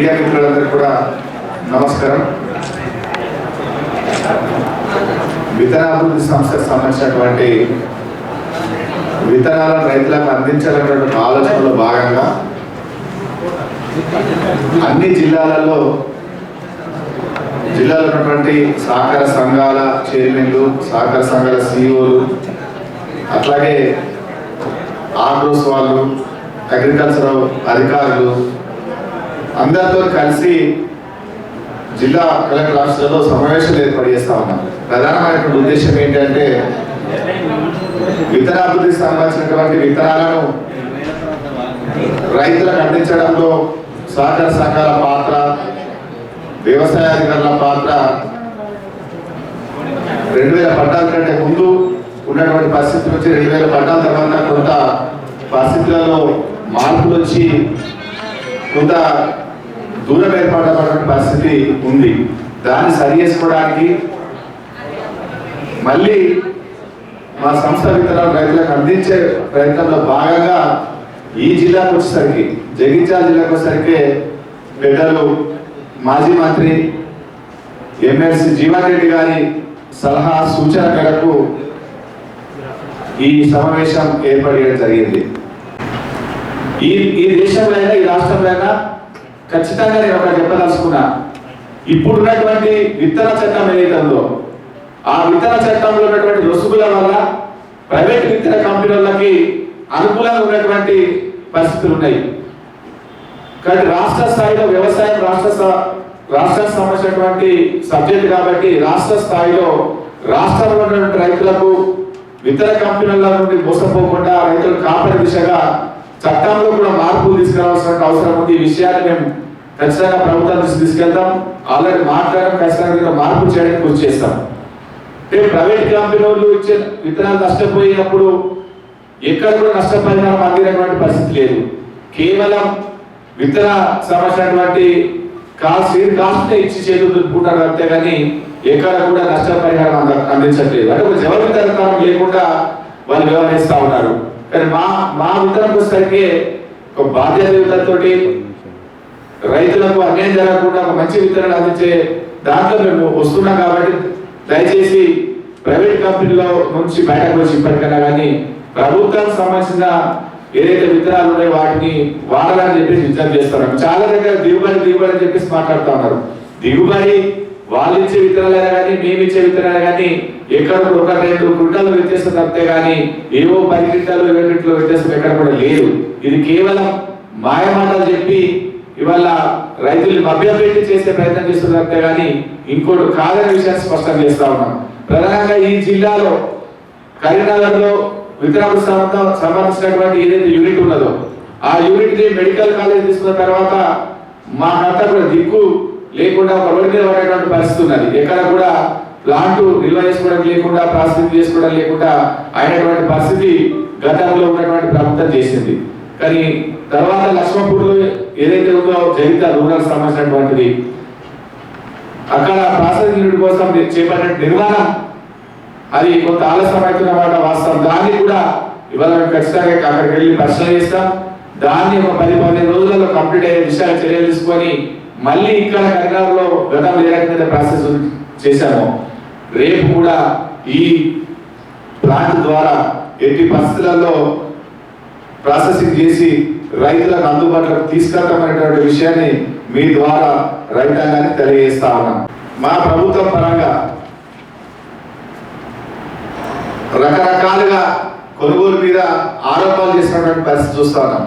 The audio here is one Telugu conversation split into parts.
మీడియా మిత్రులందరికీ కూడా నమస్కారం. విత్తనాభివృద్ధి సంస్థకు సంబంధించినటువంటి విత్తనాలను రైతులకు అందించాలనేటువంటి ఆలోచనలో భాగంగా అన్ని జిల్లాలలో జిల్లాలో ఉన్నటువంటి సహకార సంఘాల చైర్మన్లు సహకార సంఘాల సిఇఓలు అట్లాగే ఆగ్రోస్ వాళ్ళు అగ్రికల్చర్ అధికారులు అందరితో కలిసి జిల్లా కలెక్టర్ ఆఫీసులలో సమావేశాలు ఏర్పాటు చేస్తా ఉన్నాం. ప్రధానమైనటువంటి ఉద్దేశం ఏంటంటే విత్తనాభివృద్ధికి సంబంధించినటువంటి విత్తనాలను రైతులకు అందించడంలో సహకార సంఘాల పాత్ర వ్యవసాయ అధికారుల పాత్ర రెండు వేల పట్టాల కంటే ముందు ఉన్నటువంటి పరిస్థితి నుంచి రెండు వేల పట్టాల తర్వాత కొంత పరిస్థితులలో మార్పులు వచ్చి కొంత దూరం ఏర్పడబడిన పరిస్థితి ఉంది. దాన్ని సరి చేసుకోవడానికి మళ్ళీ మా సంస్థ విత్తనాలు రైతులకు అందించే ప్రయత్నంలో భాగంగా ఈ జిల్లాకు వచ్చేసరికి జగిత్యాల జిల్లాకు వచ్చేసరికి పెద్దలు మాజీ మంత్రి ఎమ్మెల్సీ జీవన్ రెడ్డి గారి సలహా సూచన మేరకు ఈ సమావేశం ఏర్పడడం జరిగింది. ఈ ఈ దేశంలో అయినా ఈ రాష్ట్రంలో అయినా ఖచ్చితంగా నేను ఒకటి చెప్పదలుచుకున్నా. ఇప్పుడున్నటువంటి విత్తన చట్టం ఏదైతే ఉందో ఆ విత్తన చట్టంలో ఉన్నటువంటి రుసుగుల వల్ల ప్రైవేట్ విత్తన కంపెనీలకి అనుకూలంగా ఉన్నటువంటి పరిస్థితులు ఉన్నాయి. కానీ రాష్ట్ర స్థాయిలో వ్యవసాయం రాష్ట్ర రాష్ట్రానికి సంబంధించినటువంటి సబ్జెక్ట్ కాబట్టి రాష్ట్ర స్థాయిలో రాష్ట్రంలో ఉన్నటువంటి రైతులకు విత్తన కంపెనీల నుండి మోసపోకుండా రైతులు కాపాడే దిశగా చట్టంలో కూడా మార్పులు తీసుకురావాల్సిన అవసరం ఉంది. ఈ విషయాన్ని మేము ఖచ్చితంగా ప్రభుత్వం తీసుకెళ్తాం. ఆల్రెడీ మాట్లాడడం ఖచ్చితంగా మార్పు చేయడానికి కృషి చేస్తాం. అంటే ప్రైవేట్ కంపెనీ వాళ్ళు ఇచ్చే విత్తనాలు నష్టపోయినప్పుడు ఎక్కడ కూడా నష్టపరిహారం అందినటువంటి పరిస్థితి లేదు. కేవలం విత్తన సంబంధించినటువంటి కాస్ట్ కాస్ట్ ఇచ్చి చేతులు అంతే కానీ ఎక్కడ కూడా నష్టపరిహారం అందించట్లేదు. అంటే ఒక జవాబుదారితనం లేకుండా వాళ్ళు వ్యవహరిస్తూ ఉన్నారు. కానీ మా మా ఉత్తరం వచ్చేసరికి ఒక బాధ్యతతోటి రైతులకు అన్యాయం జరగకుండా ఒక మంచి విత్తనాలు అందించే దాంట్లో మేము వస్తున్నాం కాబట్టి దయచేసి ప్రైవేట్ కంపెనీలో నుంచి బయటకు వచ్చి ఇప్పటికైనా కానీ ప్రభుత్వానికి సంబంధించిన ఏదైతే విత్తనాలు ఉన్నాయో వాటిని వాడాలని చెప్పేసి విజ్ఞప్తి చేస్తున్నారు చాలా దగ్గర దిగుబడి దిగుబడి అని చెప్పేసి మాట్లాడుతూ ఉన్నారు. దిగుబడి వాళ్ళు ఇచ్చే విత్తనాలైనా కానీ మేము ఇచ్చే విత్తనాలు కానీ ఎక్కడ ఒక రెండు గుంటలు వ్యత్యాసం తప్పితే కానీ ఏవో పది క్వింటాలు ఇరవై క్వింటాలు వ్యత్యాసం ఎక్కడ కూడా లేదు. ఇది కేవలం మాయమాటలు చెప్పి ఇవాళ రైతుల్ని మభ్యపెట్టి చేసే ప్రయత్నం చేస్తున్న తప్పితే కానీ ఇంకోటి కాదని విషయాన్ని స్పష్టం చేస్తా ఉన్నాం. ప్రధానంగా ఈ జిల్లాలో కరీంనగర్లో లో విత్తనాలకు సంబంధించినటువంటి ఏదైతే యూనిట్ ఉన్నదో ఆ యూనిట్ని మెడికల్ కాలేజ్ తీసుకున్న తర్వాత మా కూడా దిక్కు లేకుండా ఒక రోడ్డు పరిస్థితి ఉన్నది. ఎక్కడ కూడా ప్లాంట్ నిల్వ చేసుకోవడం లేకుండా ప్రాసెసింగ్ చేసుకోవడం లేకుండా అయినటువంటి పరిస్థితి గతంలో ఉన్నటువంటి ప్రభుత్వం చేసింది. కానీ తర్వాత లక్ష్మపూర్లో ఏదైతే ఉందో జగిత రూరల్ సంబంధించినటువంటిది అక్కడ ప్రాసెసింగ్ యూనిట్ కోసం చేపట్టిన నిర్మాణం అది కొంత ఆలస్యం అవుతున్నమాట వాస్తవం. దాన్ని కూడా ఇవాళ మేము ఖచ్చితంగా అక్కడికి వెళ్ళి పరిశీలన చేస్తాం. దాన్ని ఒక పది పదిహేను రోజులలో కంప్లీట్ అయ్యే విషయాలు చర్యలు తీసుకొని మళ్ళీ ఇక్కడ కరీంనగర్లో గతంలో ఏ రకమైన ప్రాసెస్ చేశామో రేపు కూడా ఈ ప్లాంట్ ద్వారా ఎట్టి పరిస్థితులలో ప్రాసెసింగ్ చేసి రైతులకు అందుబాటులోకి తీసుకెళ్తామనేటువంటి విషయాన్ని మీ ద్వారా రైతాంగానికి తెలియజేస్తా ఉన్నాం. మా ప్రభుత్వం పరంగా రకరకాలుగా కొనుగోలు మీద ఆరోపణలు చేసినటువంటి పరిస్థితి చూస్తా ఉన్నాం.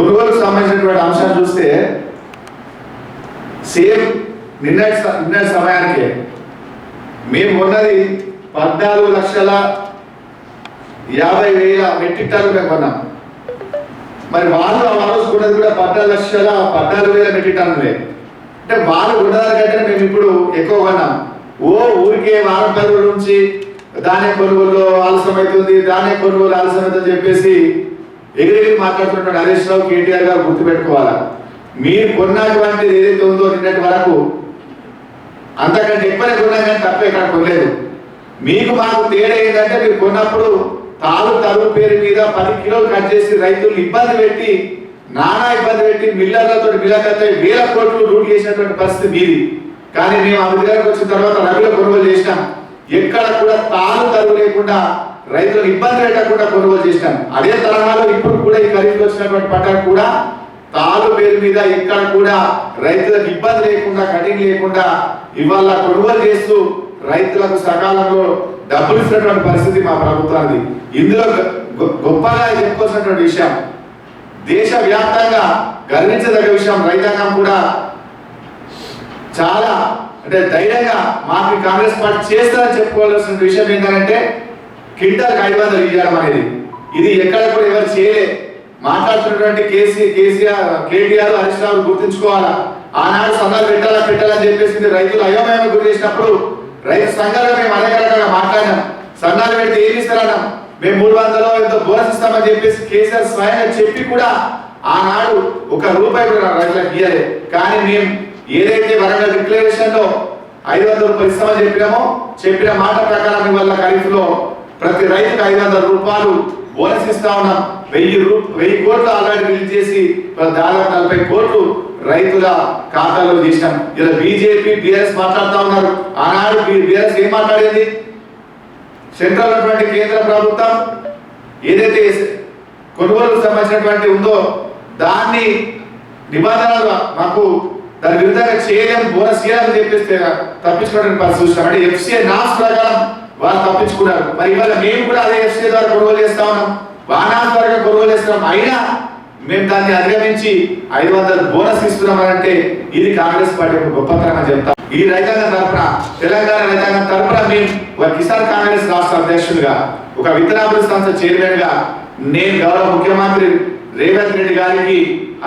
కొనుగోలుకు సంబంధించినటువంటి అంశాన్ని చూస్తే సేమ్ నిన్నటి స- నిన్నటి సమయానికి. మేము ఉన్నది పద్నాలుగు లక్షల యాభై వేల మెట్రిక్ టన్నులు మేము కొన్నాం. మరి వాళ్ళు ఆ రోజు కొన్నది కూడా పద్నాలుగు లక్షల పద్నాలుగు వేల మెట్రిక్ టన్నులే. అంటే వాళ్ళు ఉన్నదానికంటే మేము ఇప్పుడు ఎక్కువ కొన్నాం. ఓ ఊరికే వారం పది నుంచి ధాన్య కొనుగోలు ఆలస్యం అవుతుంది ధాన్యం కొనుగోలు ఆలస్యం అవుతుంది చెప్పేసి ఎగిరెగిరి మాట్లాడుతున్నటువంటి హరీష్ రావు కేటీఆర్ గారు గుర్తుపెట్టుకోవాలా? మీరు కొన్నటువంటిది ఏదైతే ఉందో నిన్నటి వరకు అంతకంటే ఎక్కువనే కొన్నా కానీ తప్ప ఇక్కడ కొనలేదు. మీకు మాకు తేడా ఏంటంటే మీరు కొన్నప్పుడు తాలు తరువు పేరు మీద పది కిలోలు కట్ చేసి రైతులు ఇబ్బంది పెట్టి నానా ఇబ్బంది పెట్టి మిల్లర్లతో మిల్లర్లతో వేల కోట్లు రూట్ చేసినటువంటి పరిస్థితి మీది. కానీ మేము అధికారికి వచ్చిన తర్వాత రవిలో కొనుగోలు చేసినాం. ఎక్కడ కూడా తాను తరువు లేకుండా రైతులకు ఇబ్బంది లేకుండా కొనుగోలు చేసినాం. అదే తరహాలో ఇప్పుడు కూడా ఈ ఖరీఫ్లో వచ్చినటువంటి పంట కూడా తాలు పేరు మీద ఇక్కడ కూడా రైతులకు ఇబ్బంది లేకుండా కటింగ్ లేకుండా ఇవాళ కొనుగోలు చేస్తూ రైతులకు సకాలంలో డబ్బులు ఇస్తున్నటువంటి పరిస్థితి మా ప్రభుత్వానికి ఇందులో గొప్పగా చెప్పుకోవాల్సినటువంటి విషయం దేశ వ్యాప్తంగా గర్వించదగ్గ విషయం రైతాంగం కూడా చాలా అంటే ధైర్యంగా మాకు కాంగ్రెస్ పార్టీ చేస్తారని చెప్పుకోవాల్సిన విషయం ఏంటంటే క్వింటాల్కి ఐదు వందలు ఇవ్వడం అనేది. ఇది ఎక్కడ కూడా ఎవరు చేయలే. మాట్లాడుతున్నటువంటి కేసీ కేసీఆర్ కేటీఆర్ హరీష్ రావు గుర్తుంచుకోవాలా? ఆనాడు సంఘాలు పెట్టాలా పెట్టాలని చెప్పేసి రైతులు అయోమయం గురి చేసినప్పుడు రైతు సంఘాలు మేము అనేక రకాలుగా మాట్లాడినాం. సన్నాలు పెడితే ఏమి ఇస్తారన్నాం మేము మూడు వందలు ఎంతో బోనస్ ఇస్తామని చెప్పేసి కేసీఆర్ స్వయంగా చెప్పి కూడా ఆనాడు ఒక రూపాయి కూడా రైతులకు ఇయ్యలే. కానీ మేము ఏదైతే వరంగల్ డిక్లరేషన్లో ఐదు వందల రూపాయలు ఇస్తామని చెప్పినామో చెప్పిన మాట ప్రకారం ఇవాళ ఖరీఫ్లో ప్రతి రైతుకు ఐదు వందల రూపాయలు బోనస్ ఇస్తా ఉన్నాం. వెయ్యి రూ వెయ్యి కోట్లు ఆల్రెడీ రిలీజ్ చేసి దాదాపు నలభై కోట్లు రైతుల ఖాతాలో చేసినాం ఇలా బీజేపీ బీఆర్ఎస్ మాట్లాడుతూ ఉన్నారు. ఆనాడు బీఆర్ఎస్ ఏం మాట్లాడేది? సెంట్రల్ ఉన్నటువంటి కేంద్ర ప్రభుత్వం ఏదైతే కొనుగోలుకు సంబంధించినటువంటి ఉందో దాన్ని నిబంధనలు మాకు దాని విరుద్ధంగా చేయలేము బోనస్ చేయాలని చెప్పేస్తే తప్పించుకోవడానికి పరిస్థితి చూస్తాం అంటే ఎఫ్సీఐ నాస్ ప్రకారం వాళ్ళు తప్పించుకున్నారు. మరి ఇవాళ మేము కూడా అదే ఎస్టీ ద్వారా కొనుగోలు చేస్తా ఉన్నాం. వానాస్ ద్వారా కొనుగోలు చేస్తున్నాం. అయినా మేము దాన్ని అధిగమించి ఐదు వందల బోనస్ ఇస్తున్నామంటే ఇది కాంగ్రెస్ పార్టీ గొప్పతనం అని చెప్తాం. ఈ రైతాంగం తరపున తెలంగాణ రైతాంగం తరపున మేము ఒక కిసాన్ కాంగ్రెస్ రాష్ట్ర అధ్యక్షుడిగా ఒక విత్తనాభివృద్ధి సంస్థ చైర్మన్గా నేను గౌరవ ముఖ్యమంత్రి రేవంత్ రెడ్డి గారికి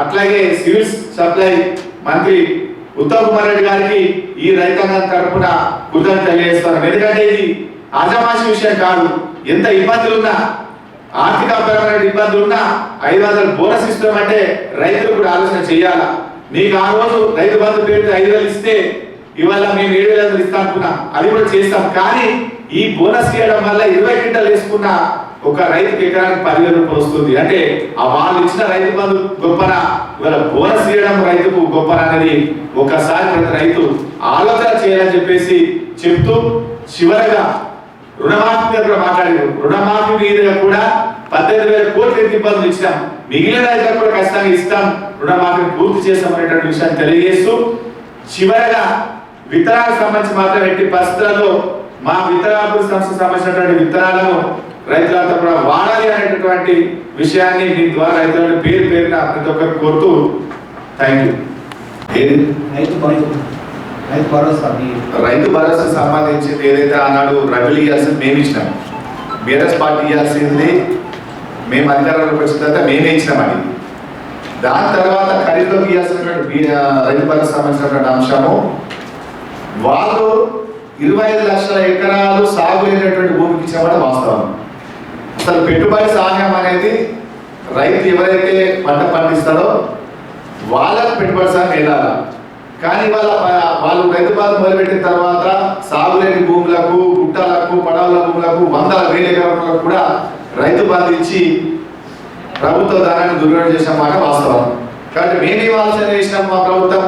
అట్లాగే సివిల్స్ సప్లై మంత్రి ఉత్తమ్ కుమార్ రెడ్డి గారికి ఈ రైతాంగం తరపున కృతజ్ఞత తెలియజేస్తాను ఎందుకంటే ఇది ఆజమాషి విషయం కాదు. ఎంత ఇబ్బందులు ఉన్నా ఆర్థికపరమైన ఇబ్బందులు ఉన్నా ఐదు వందలు బోనస్ ఇస్తామంటే రైతులు కూడా ఆలోచన చేయాలా? నీకు ఆ రోజు రైతు బంధు పేరు ఐదు వేలు ఇస్తే ఇవాళ మేము ఏడు వేల ఇస్తా అనుకున్నాం. అది కూడా చేస్తాం. కానీ ఈ బోనస్ ఇవ్వడం వల్ల ఇరవై క్వింటల్ వేసుకున్న ఒక రైతుకి ఎకరానికి పదివేల రూపాయలు వస్తుంది. అంటే ఆ వాళ్ళు ఇచ్చిన రైతు బంధు గొప్పన ఇవాళ బోనస్ ఇవ్వడం రైతుకు గొప్పన అనేది ఒకసారి ప్రతి రైతు ఆలోచన చేయాలని చెప్పేసి చెప్తూ చివరగా రుణమాఫీ మీద కూడా మాట్లాడారు రుణమాఫీ మీద కూడా పద్దెనిమిది వేల కోట్లు ఇబ్బందులు ఇచ్చాం. మిగిలిన రైతులకు కూడా ఖచ్చితంగా ఇస్తాం. రుణమాఫీని పూర్తి చేస్తామనేటువంటి విషయాన్ని తెలియజేస్తూ చివరగా విత్తనాలకు సంబంధించి మాత్రం ఎట్టి పరిస్థితులలో మా విత్తనాభివృద్ధి సంస్థకు సంబంధించినటువంటి విత్తనాలను రైతులంతా కూడా వాడాలి అనేటటువంటి విషయాన్ని మీ ద్వారా రైతులను పేరు పేరున ప్రతి ఒక్కరు కోరుతూ థ్యాంక్ యూ రైతు రైతు భరోసా రైతు భరోసా సంబంధించింది ఏదైతే ఆనాడు రబీలు ఇవ్వాల్సింది మేము ఇచ్చినాం. బీఆర్ఎస్ పార్టీ ఇవ్వాల్సింది మేము అధికారంలోకి వచ్చిన తర్వాత మేమే ఇచ్చినామని దాని తర్వాత ఖరీదులో ఇవ్వాల్సినటువంటి రైతు భరోసా సంబంధించినటువంటి అంశము వాళ్ళు ఇరవై ఐదు లక్షల ఎకరాలు సాగు లేనటువంటి భూమికి ఇచ్చామని వాస్తవం. అసలు పెట్టుబడి సహాయం అనేది రైతు ఎవరైతే పంట పండిస్తాడో వాళ్ళకు పెట్టుబడి సహాయం వెళ్ళాలా కానీ వాళ్ళ వాళ్ళు రైతు బాధ మొదలుపెట్టిన తర్వాత సాగులేని భూములకు గుట్టలకు పడవల భూములకు వందల వేల ఎకరాలకు కూడా రైతు బాధ ఇచ్చి ప్రభుత్వ ధనాన్ని దుర్వినియోగం చేసిన మాట వాస్తవం. కాబట్టి మేము ఆలోచన చేసినాం మా ప్రభుత్వం.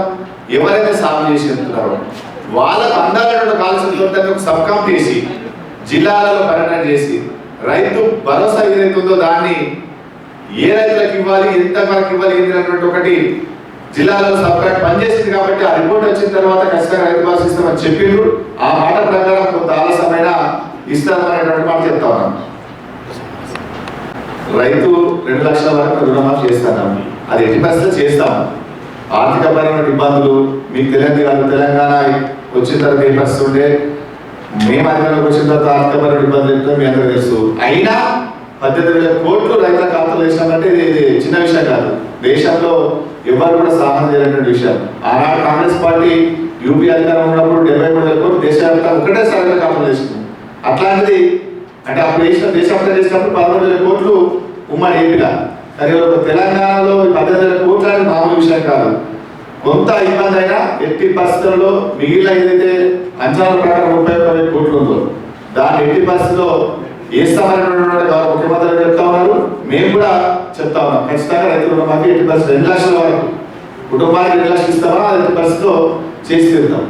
ఎవరైతే సాగు చేసి వెళ్తున్నారో వాళ్ళకు అందాలటువంటి కాల్సిన ఒక సబ్ కమిటీ చేసి జిల్లాలలో పర్యటన చేసి రైతు భరోసా ఏదైతే ఉందో దాన్ని ఏ రైతులకు ఇవ్వాలి ఎంత వరకు ఇవ్వాలి ఏంటి అన్నటువంటి ఒకటి జిల్లాలో సపరేట్ పనిచేసింది కాబట్టి ఆ రిపోర్ట్ వచ్చిన తర్వాత ఖచ్చితంగా రైతు భరోసా ఇస్తామని చెప్పిండ్రు. ఆ మాట ప్రకారం కొంత ఆలస్యమైన ఇస్తామనేటువంటి మాట చెప్తా ఉన్నాం. రైతు రెండు లక్షల వరకు రుణమాఫీ చేస్తాం అది ఎట్టి పరిస్థితులు చేస్తాం ఆర్థికపరమైన ఇబ్బందులు మీకు తెలియదు కాదు. తెలంగాణ వచ్చిన తర్వాత ఏ పరిస్థితి ఉండే? మేము అధికారంలోకి వచ్చిన తర్వాత ఆర్థికపరమైన ఇబ్బందులు ఏంటో మీ అందరూ తెలుసు. అయినా పద్దెనిమిది వేల కోట్లు రైతుల ఖాతాలో వేసినామంటే ఇది చిన్న విషయం కాదు. దేశంలో ఎవరు కూడా సాహసం చేయలేనటువంటి విషయం. ఆనాడు కాంగ్రెస్ పార్టీ యూపీ అధికారం ఉన్నప్పుడు డెబ్బై మూడు వేల కోట్లు దేశవ్యాప్తంగా ఒకటే సారి ఖాతాలో వేసింది అట్లాంటిది అంటే అప్పుడు వేసిన దేశవ్యాప్తంగా చేసినప్పుడు పదమూడు వేల కోట్లు ఉమ్మడి ఏపీగా. కానీ ఒక తెలంగాణలో ఈ పద్దెనిమిది వేల కోట్లు అనేది మామూలు విషయం కాదు. కొంత ఇబ్బంది అయినా ఎట్టి పరిస్థితుల్లో మిగిలిన ఏదైతే అంచనాల ప్రకారం ముప్పై కోట్లు ఉందో దాన్ని ఎట్టి పరిస్థితుల్లో వేస్తామని గౌరవ ముఖ్యమంత్రి గారు చెప్తా ఉన్నారు మేము కూడా చెప్తా ఉన్నాం ఖచ్చితంగా రైతు రుణమాఫీ ఎట్టి పరిస్థితి రెండు లక్షల వరకు. కుటుంబానికి రెండు లక్షలు ఇస్తామా? అది ఎట్టి పరిస్థితిలో చేసి తీరుతాం.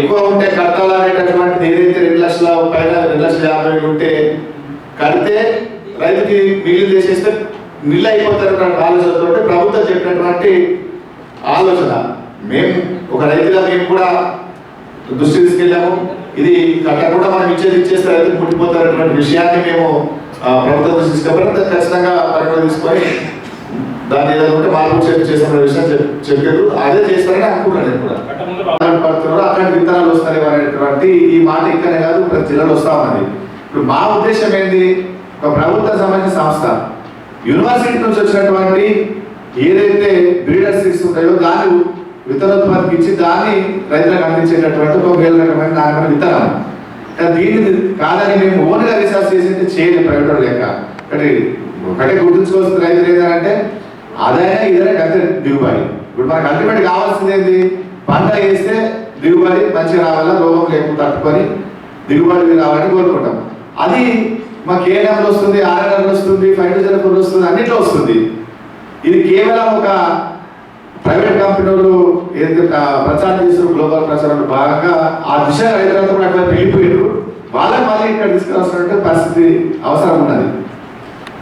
ఎక్కువ ఉంటే కట్టాలనేటటువంటిది ఏదైతే రెండు లక్షల పైన రెండు లక్షల యాభై ఉంటే కడితే రైతుకి మిగిలిన చేసేస్తే నిల్ అయిపోతారన్న ఆలోచనతో ప్రభుత్వం చెప్పినటువంటి ఆలోచన. మేము ఒక రైతుగా మేము కూడా దృష్టి తీసుకెళ్ళాము. ఇది కట్టకుండా మనం ఇచ్చేది ఇచ్చేస్తే రైతులు పుట్టిపోతారనేటువంటి విషయాన్ని మేము ప్రభుత్వం దృష్టి తీసుకెళ్ళి ఖచ్చితంగా పరిగణ తీసుకొని దాన్ని ఏదైనా ఉంటే మార్పు చెప్పి చేసిన విషయం చెప్- చెప్పారు అదే చేస్తారని అనుకున్నాను నేను కూడా. పడుతున్నారు అక్కడ విత్తనాలు వస్తాయి అనేటువంటి ఈ మాట ఇక్కడే కాదు ప్రతి జిల్లాలో వస్తా ఉన్నది. ఇప్పుడు మా ఉద్దేశం ఏంది? ఒక ప్రభుత్వ సంబంధించిన సంస్థ. యూనివర్సిటీ నుంచి వచ్చినటువంటి ఏదైతే బ్రీడర్ సీడ్స్ ఉంటాయో విత్తనం విత్తనోత్పత్తికి ఇచ్చి దాన్ని రైతులకు అందించేటటువంటి ఒక వేల రకమైన నాణ్యమైన విత్తనం దీన్ని కాదని మేము ఓన్గా రీసెర్చ్ చేసి చేయలేదు ప్రైవేట్ లెక్క. ఒకటి ఒకటే గుర్తుంచుకోవాల్సిన రైతులు ఏంటంటే అదే ఇదైనా అంతే దిగుబడి. ఇప్పుడు మనకు అల్టిమేట్ కావాల్సింది ఏంటి పంట వేస్తే దిగుబడి మంచిగా రావాలా రోగం లేకుండా తట్టుకొని దిగుబడి రావాలని కోరుకుంటాం. అది మాకు ఏ నెలలో వస్తుంది ఆరు నెలలు వస్తుంది ఫైవ్ వస్తుంది అన్నిట్లో వస్తుంది. ఇది కేవలం ఒక ప్రైవేట్ కంపెనీలు ఏదైతే ప్రచారం చేస్తున్న గ్లోబల్ ప్రచారంలో భాగంగా ఆ దిశ రైతులంతా కూడా అట్లా వెళ్ళిపోయారు. వాళ్ళని మళ్ళీ ఇక్కడ తీసుకురావాల్సిన పరిస్థితి అవసరం ఉన్నది.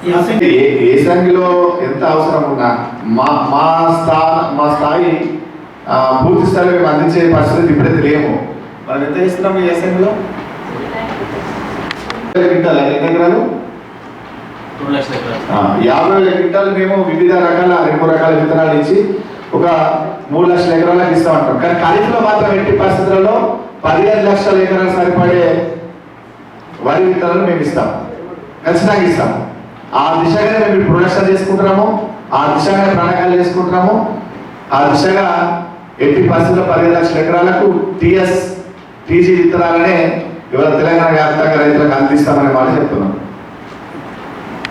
ఈ అసెంబ్లీ ఏ ఏ సంఖ్యలో ఎంత అవసరం ఉన్నా మా మా స్థా మా స్థాయి పూర్తి స్థాయి మేము అందించే పరిస్థితి ఇప్పుడైతే లేము మనం ఎంత ఇస్తున్నాం ఈ అసెంబ్లీలో? క్వింటాల్ ఎన్ని ఎకరాలు? యాభై వేల క్వింటాలు మేము వివిధ రకాల రెండు రకాల విత్తనాలు ఇచ్చి ఒక మూడు లక్షల ఎకరాలకు ఇస్తామంటాం. కానీ ఖరీఫ్లో మాత్రం ఎట్టి పరిస్థితులలో పదిహేను లక్షల ఎకరాలు సరిపడే వరి విత్తనాలు మేము ఇస్తాం. ఖచ్చితంగా ఇస్తాం. ఆ దిశగానే మేము ప్రొడక్షన్ చేసుకుంటున్నాము ఆ దిశగానే ప్రణాళికలు చేసుకుంటున్నాము ఆ దిశగా ఎట్టి పరిస్థితుల్లో పదిహేను లక్షల ఎకరాలకు టీఎస్ టీజీ విత్తనాలనే ఇవాళ తెలంగాణ వ్యాప్తంగా రైతులకు అందిస్తామనే మాట చెప్తున్నాం.